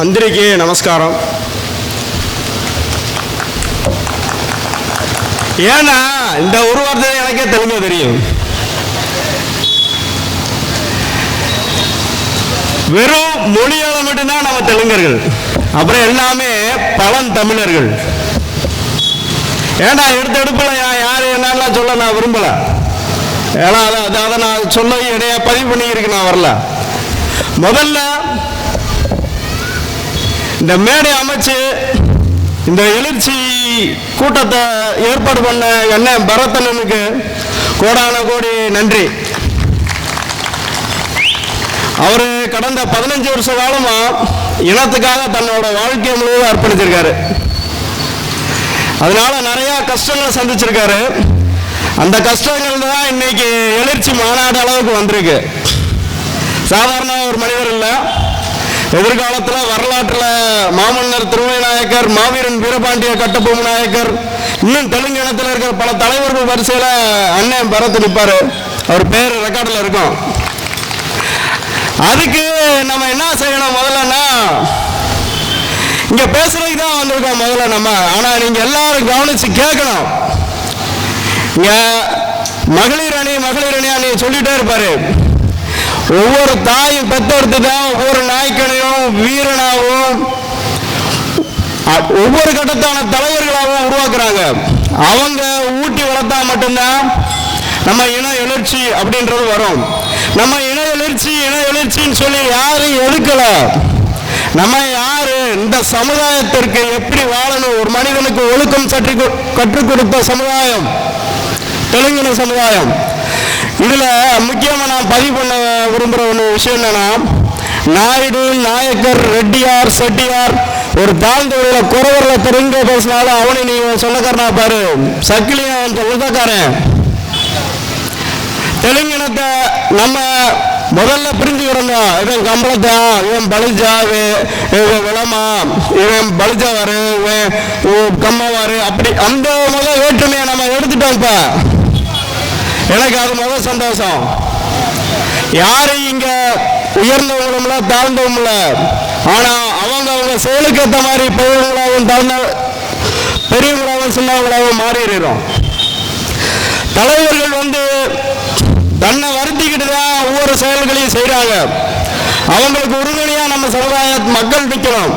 అందరికీ నమస్కారం ஏன்னா இந்த ஒரு வார்த்தை எனக்கே தெலுங்கு தெரியும் வெறும் மொழியால மட்டும்தான் நம்ம தெலுங்கர்கள் அப்புறம் எல்லாமே பழந்தமிழர்கள் ஏன்னா எடுத்த எடுப்புல யா- யாரு என்னெல்லாம் சொல்ல நான் விரும்பல ஏன்னா அதை அதை- அதை நான் சொல்ல இடையே பதிவு பண்ணியிருக்கு நான் வரல முதல்ல இந்த மேடை அமைச்சு இந்த எழுச்சி கூட்டத்தை ஏற்பாடு பண்ண என்ன பரத்தனனுக்கு கோடான கோடி நன்றி. அவர் கடந்த பதினஞ்சு வருஷ காலமா இனத்துக்காக தன்னோட வாழ்க்கையை முழுவதும் அர்ப்பணிச்சிருக்காரு. அதனால நிறைய கஷ்டங்களை சந்திச்சிருக்காரு. அந்த கஷ்டங்கள் தான் இன்னைக்கு எழுச்சி மாநாடு அளவுக்கு வந்திருக்கு. சாதாரண ஒரு மனிதர் இல்லை. எதிர்காலத்தில் வரலாற்றில் மாமன்னர் திருவிநாயக்கர் மாவீரன் வீரபாண்டிய கட்டபொம்மு நாயக்கர் இன்னும் தெலுங்கு இனத்தில் இருக்கிற பல தலைவர்கள் வரிசையில் அண்ணன் பரத்து நிற்பார் அவர் பேர் ரெக்கார்டில் இருக்கும். அதுக்கு நம்ம என்ன செய்யணும் முதல்லன்னா இங்கே பேசுறதுக்கு தான் வந்திருக்கோம் முதல்ல நம்ம. ஆனால் நீங்கள் எல்லாரும் கவனித்து கேட்கணும். இங்கே மகளிர் அணி மகளிர் அணி நீ சொல்லிட்டே இருப்பாரு. ஒவ்வொரு தாயும் பெத்தெடுத்து தான் ஒவ்வொரு நாய்க்கனையும் வீரனாகவும் ஒவ்வொரு கட்டத்தான தலைவர்களாகவும் உருவாக்குறாங்க. அவங்க ஊட்டி வளர்த்தா மட்டும்தான் நம்ம இன எழுச்சி அப்படின்றது வரும். நம்ம இன எழுச்சி இன எழுச்சின்னு சொல்லி யாரும் எதுக்கல நம்ம யாரு? இந்த சமுதாயத்திற்கு எப்படி வாழணும்? ஒரு மனிதனுக்கு ஒழுக்கம் சற்று கொ- கற்றுக் கொடுத்த சமுதாயம். தெலுங்கின சமுதாயம். இதுல முக்கியமா நான் பதிவு பண்ண விரும்புற ஒரு விஷயம் என்னன்னா நாயுடு நாயக்கர் ரெட்டியார் செட்டியார் ஒரு தாழ்ந்து உள்ள குறவர்ல தெலுங்கு பேசினாலும் அவனை நீ சொந்தக்காரனா பாரு. சக்கிலியன் உதக்காரன் தெலுங்கினத்தை நம்ம முதல்ல பிரிஞ்சு கிடந்தோம் இவன் கம்பளத்தான் இவன் பலிஜா இவன் விளமா இவன் பலிஜாவாரு இவன் இவன் அப்படி அந்த முத வேற்றுமையை நம்ம எடுத்துட்டோம் இப்போ. எனக்கு அது முத சந்தோஷம். யாரும் இங்க உயர்ந்தவங்களும்ல தாழ்ந்தவங்கள ஆனா அவங்க அவங்க செயலுக்கு ஏற்ற மாதிரி பெரியவங்களாகவும் தாழ்ந்த பெரியவங்களாகவும் சின்னவங்களாகவும் மாறிடுறோம். தலைவர்கள் வந்து தன்னை வருத்திக்கிட்டு தான் ஒவ்வொரு செயல்களையும் செய்கிறாங்க அவங்களுக்கு உறுதுணையாக நம்ம சமுதாய மக்கள் நிற்கிறோம்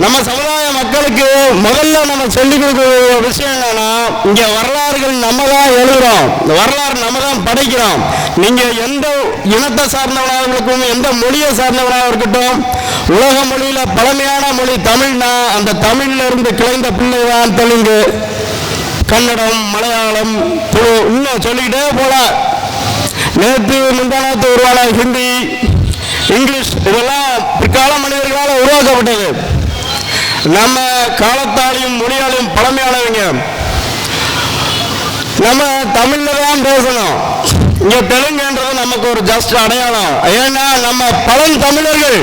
நம்ம சமுதாய மக்களுக்கு முதல்ல நம்ம சொல்லிக் கொடுக்கிற விஷயம் என்னன்னா இங்கே வரலாறுகள் நம்ம தான் எழுதுறோம். இந்த வரலாறு நம்ம தான் படைக்கிறோம். நீங்கள் எந்த இனத்தை சார்ந்தவனாக இருக்கட்டும் எந்த மொழியை சார்ந்தவனாக இருக்கட்டும் உலக மொழியில் பழமையான மொழி தமிழ்னா அந்த தமிழ்ல இருந்து கிளைந்த பிள்ளை தான் தெலுங்கு கன்னடம் மலையாளம் இன்னும் சொல்லிக்கிட்டே போகலாம் நேற்று முந்தானத்து உருவான ஹிந்தி இங்கிலீஷ் இதெல்லாம் பிற்கால மனிதர்களால் உருவாக்கப்பட்டது. நம்ம காலத்தாலையும் மொழியாலையும் பழமையானவங்க நம்ம தமிழ்ல தான் பேசணும். இங்க தெலுங்குன்றது நமக்கு ஒரு ஜஸ்ட் அடையாளம். ஏன்னா நம்ம பழந்தமிழர்கள்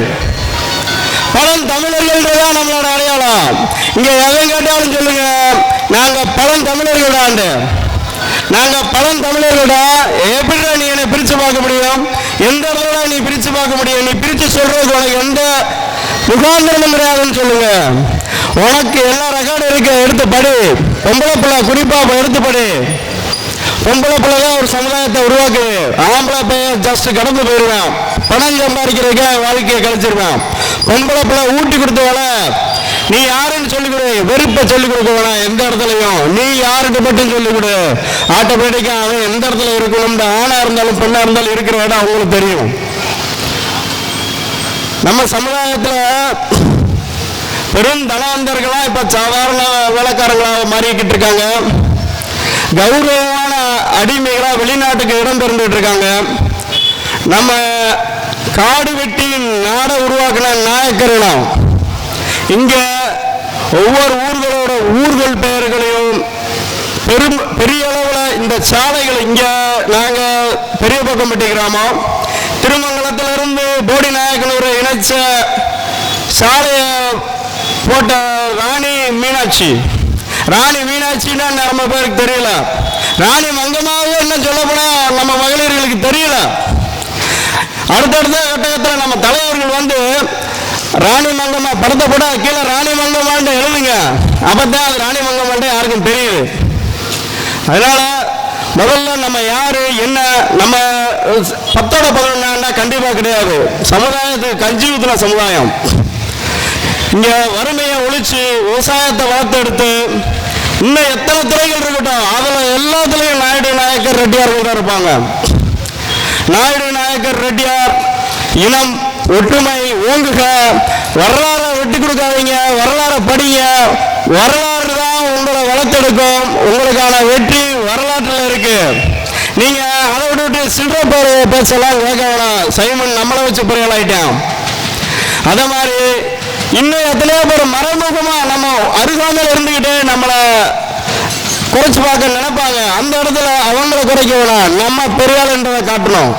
பழந்தமிழர்கள் தான் நம்மளோட அடையாளம். இங்க எதை கேட்டாலும் சொல்லுங்க. நாங்க பழந்தமிழர்களாண்டு நாங்க பழந்தமிழர்களா எப்படி நீ என்னை பிரிச்சு பார்க்க முடியும்? எந்த இடத்துல நீ பிரிச்சு பார்க்க முடியும்? நீ பிரிச்சு சொல்றது உனக்கு எந்த முகாந்திரம் கிடையாதுன்னு சொல்லுங்க. உனக்கு எல்லா ரெக்கார்டும் இருக்கு? எடுத்து படி. பொம்பளை பிள்ளை குறிப்பா எடுத்து படி. பொம்பளை பிள்ளை தான் ஒரு சமுதாயத்தை உருவாக்குது. ஆம்பளை பையன் ஜஸ்ட் கடந்து போயிருவான் பணம் சம்பாதிக்கிறதுக்கு வாழ்க்கையை கழிச்சிருவான் பொம்பளை பிள்ளை ஊட்டி கொடுத்து வள. நீ யாருன்னு சொல்லிக் கொடு. வெறுப்பை சொல்லிக் கொடுக்க வேணாம். எந்த இடத்துலையும். நீ யாருக்கு மட்டும் சொல்லிக் கொடு. ஆட்டோமேட்டிக்காக அவன் எந்த இடத்துல இருக்கணும்னு ஆணா இருந்தாலும் பெண்ணா இருந்தாலும் இருக்கிற இடம் அவங்களுக்கு தெரியும். நம்ம சமுதாயத்தில் பெரும் தனாந்தர்களா இப்ப சாதாரண வேலைக்காரங்களா மாறிக்கிட்டு இருக்காங்க. கௌரவமான அடிமைகளா வெளிநாட்டுக்கு இடம் பெறந்துட்டு இருக்காங்க. நம்ம காடு வெட்டி நாடை உருவாக்கின நாயக்கரிடம் இங்க ஒவ்வொரு ஊர்களோட ஊர்கள் பெயர்களையும் பெரும் பெரிய அளவில் இந்த சாலைகள் இங்கே நாங்கள் பெரிய பக்கம்பட்டி கிராமம் திருமங்கலத்திலிருந்து போடி நாயக்கனூர் இணைச்ச சாலையை போட்ட ராணி மீனாட்சி. ராணி மீனாட்சின்னா நம்ம பேருக்கு தெரியல. ராணி மங்கமாவே என்ன சொல்ல போனா நம்ம மகளிர்களுக்கு தெரியல. அடுத்தடுத்த கட்டத்தில் நம்ம தலைவர்கள் வந்து ராணி மங்கம்மா படத்தை போட கீழே ராணி மங்கம்மான்ட்டு எழுதுங்க. அப்பதான் அது ராணி மங்கம்மான்ட்டு யாருக்கும் தெரியுது. அதனால முதல்ல நம்ம யாரு என்ன நம்ம பத்தோட பதினொன்னா கண்டிப்பா கிடையாது. சமுதாயத்துக்கு கஞ்சி ஊத்துன சமுதாயம். இங்க வறுமையை ஒழிச்சு விவசாயத்தை வளர்த்தெடுத்து இன்னும் எத்தனை துறைகள் இருக்கட்டும் அதுல எல்லாத்துலயும் நாயுடு நாயக்கர் ரெட்டியார்கள் தான் இருப்பாங்க. நாயுடு நாயக்கர் ரெட்டியார் இனம் ஒற்றுமை ஓங்குக வரலாறை விட்டு கொடுக்காதீங்க வரலாறை படிங்க. வரலாறு தான் உங்களை வளர்த்தெடுக்கும். உங்களுக்கான வெற்றி நீங்க அதை விட்டுவிட்டு சில்லற பேர் பேசலாம் கேட்க வேணாம். சைமன் நம்மளை வச்சு புரியலாயிட்டான் அதே மாதிரி இன்னும் எத்தனையோ பேர் மறைமுகமா நம்ம அருகாமையில் இருந்துக்கிட்டு நம்மளை குறைச்சு பார்க்க நினைப்பாங்க. அந்த இடத்துல அவங்கள குறைக்க வேணாம். நம்ம பெரியாளுன்றதை காட்டணும்.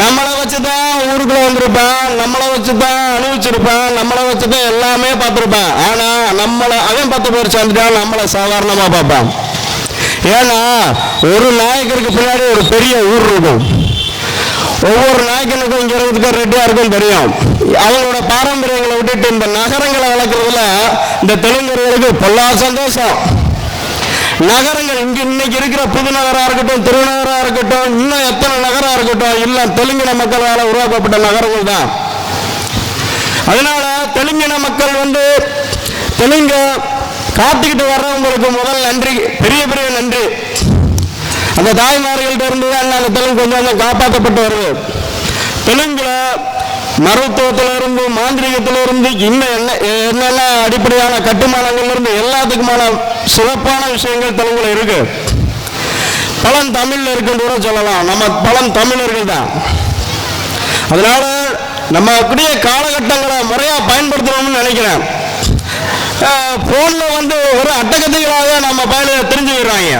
நம்மளை வச்சு தான் ஊருக்குள்ள வந்திருப்பான். நம்மளை வச்சு தான் அனுபவிச்சிருப்பான் நம்மளை வச்சு தான் எல்லாமே பார்த்துருப்பான். ஆனா நம்மளை அவன் பத்து பேர் சேர்ந்துட்டான் நம்மளை சாதாரணமா பார்ப்பான். ஏன்னா ஒரு நாயக்கருக்கு பின்னாடி ஒரு பெரிய ஊர் இருக்கும். ஒவ்வொரு நாயக்கனுக்கும் இங்கே இருக்கிறதுக்கு ரெட்டியாருக்கும் தெரியும். அவங்களோட பாரம்பரியங்களை விட்டுட்டு இந்த நகரங்களை வளர்க்குறதுல இந்த தெலுங்கர்களுக்கு பொல்லா சந்தோஷம். நகரங்கள் இங்க இன்னைக்கு இருக்கிற புதுநகரா இருக்கட்டும் திருநகராக இருக்கட்டும் இன்னும் எத்தனை நகராக இருக்கட்டும் எல்லாம் தெலுங்கின மக்களால் உருவாக்கப்பட்ட நகரங்கள் தான். அதனால தெலுங்கின மக்கள் வந்து தெலுங்க காத்துக்கிட்டு வர்றவங்களுக்கு முதல் நன்றி. பெரிய பெரிய நன்றி. அந்த தாய்மார்கள்ட்ட இருந்து தான் அந்த தெலுங்கு கொஞ்சம் கொஞ்சம் காப்பாற்றப்பட்டு வருது தெலுங்குல மருத்துவத்துல இருந்து மாந்திரிகத்துல இருந்து இன்னும் என்ன என்னென்ன அடிப்படையான கட்டுமானங்கள்ல இருந்து எல்லாத்துக்குமான சிறப்பான விஷயங்கள் தெலுங்குல இருக்கு. பழம் தமிழ்ல இருக்குன்னு கூட சொல்லலாம். நம்ம பழம் தமிழர்கள் தான். அதனால நம்ம அப்படியே காலகட்டங்களை முறையா பயன்படுத்தணும்னு நினைக்கிறேன். போன்ல வந்து ஒரு அட்டகத்தைகளாக நம்ம பயண தெரிஞ்சுக்கிறாங்க.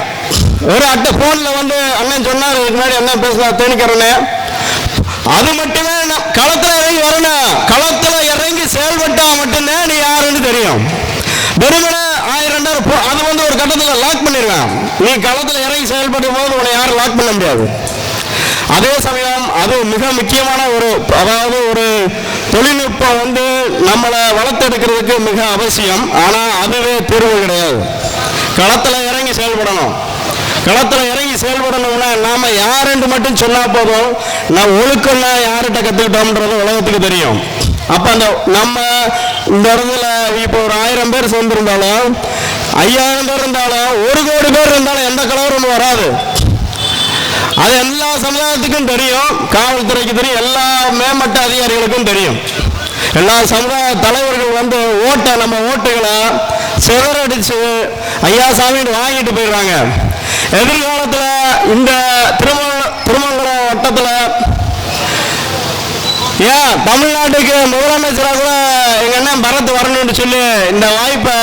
ஒரு அட்டை போன்ல வந்து அண்ணன் சொன்னார் இதுக்கு முன்னாடி அண்ணன் பேச தேனிக்கிறனே அது மட்டுமே களத்துல இறங்கி வரணும். களத்துல இறங்கி செயல்பட்டா மட்டும்தான் நீ யாருன்னு தெரியும். வெறுமனே ஆயிரம் ரெண்டாயிரம் அது வந்து ஒரு கட்டத்தில் லாக் பண்ணிடுவேன் நீ களத்துல இறங்கி செயல்படும் போது உன்னை யாரும் லாக் பண்ண முடியாது. அதே சமயம் அது மிக முக்கியமான ஒரு அதாவது ஒரு தொழில்நுட்பம் வந்து நம்மளை வளர்த்தெடுக்கிறதுக்கு மிக அவசியம். ஆனால் அதுவே தீர்வு கிடையாது. களத்தில் இறங்கி செயல்படணும். களத்தில் இறங்கி செயல்படணும்னா நாம் யாருன்னு மட்டும் சொன்னால் போதும். நான் ஒழுக்கம்னா யார்கிட்ட கற்றுக்கிட்டோம்ன்றது உலகத்துக்கு தெரியும். அப்போ அந்த நம்ம இந்த இடத்துல இப்போ ஒரு ஆயிரம் பேர் சேர்ந்துருந்தாலும் ஐயாயிரம் பேர் இருந்தாலும் ஒரு கோடி பேர் இருந்தாலும் எந்த கலவரமும் வராது. அது எல்லா சமுதாயத்துக்கும் தெரியும். காவல்துறைக்கு தெரியும். எல்லா மேம்பட்ட அதிகாரிகளுக்கும் தெரியும். எல்லா சமுதாய தலைவர்கள் வந்து ஓட்டை நம்ம ஓட்டுகளை சிதறடிச்சு ஐயா சாமின்னு வாங்கிட்டு போயிடுறாங்க. எதிர்காலத்தில் இந்த திருமண திருமங்கலம் வட்டத்தில் ஏன் தமிழ்நாட்டுக்கு முதலமைச்சராக கூட எங்கள் அண்ணன் பரத் வரணும்னு சொல்லி இந்த வாய்ப்பை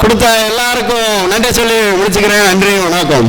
கொடுத்த எல்லாருக்கும் நன்றி சொல்லி முடிச்சுக்கிறேன். நன்றி வணக்கம்.